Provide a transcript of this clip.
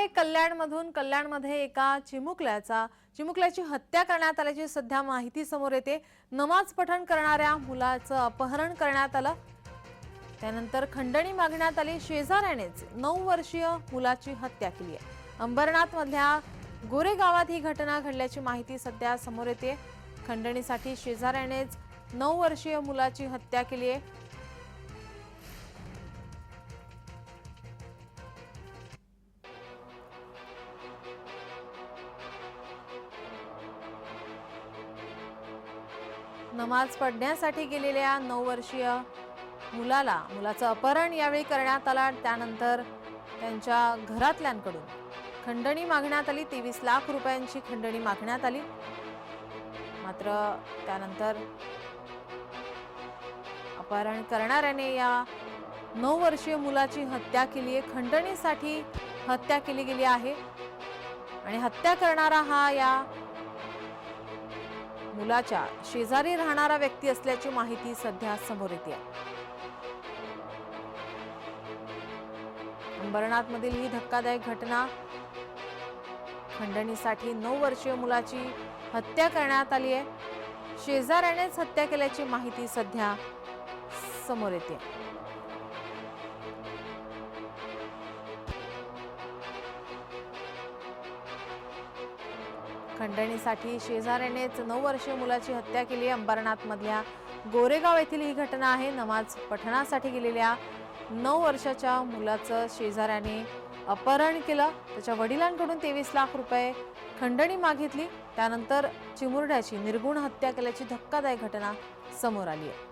आहे कल्याणमधून. कल्याणमध्ये एका चिमुकल्याचा चिमुकल्याची हत्या करण्यात आल्याची सध्या माहिती समोर येते. नमाज पठण करणाऱ्या मुलाचं अपहरण करण्यात आलं. त्यानंतर खंडणी मागण्यात आली. शेजाऱ्यानेच नऊ वर्षीय मुलाची हत्या केली आहे. अंबरनाथ मधल्या गोरे गावात ही घटना घडल्याची माहिती सध्या समोर येते. खंडणीसाठी शेजाऱ्यानेच नऊ वर्षीय मुलाची हत्या केली आहे. नमाज पडण्यासाठी गेलेल्या नऊ वर्षीय मुलाला मुलाचं अपहरण यावेळी करण्यात आला त्यानंतर त्यांच्या घरातल्यांकडून खंडणी मागण्यात आली. तेवीस लाख रुपयांची खंडणी मागण्यात आली. मात्र त्यानंतर अपहरण करणाऱ्याने या नऊ वर्षीय मुलाची हत्या केली आहे. खंडणीसाठी हत्या केली गेली आहे. आणि हत्या करणारा हा या मुलाच्या शेजारी राहणारा व्यक्ती असल्याची माहिती सध्या समोर येते. अंबरनाथमधील ही धक्कादायक घटना खंडणीसाठी नऊ वर्षीय मुलाची हत्या करण्यात आली आहे. शेजाऱ्यानेच हत्या केल्याची माहिती सध्या समोर येते. खंडणीसाठी शेजाऱ्यानेच नऊ वर्षीय मुलाची हत्या केली अंबरनाथमधल्या गोरेगाव येथील ही घटना आहे. नमाज पठणासाठी गेलेल्या नऊ वर्षाच्या मुलाचं शेजाऱ्याने अपहरण केलं. त्याच्या वडिलांकडून तेवीस लाख रुपये खंडणी मागितली. त्यानंतर चिमुरड्याची निर्गुण हत्या केल्याची धक्कादायक घटना समोर आली आहे.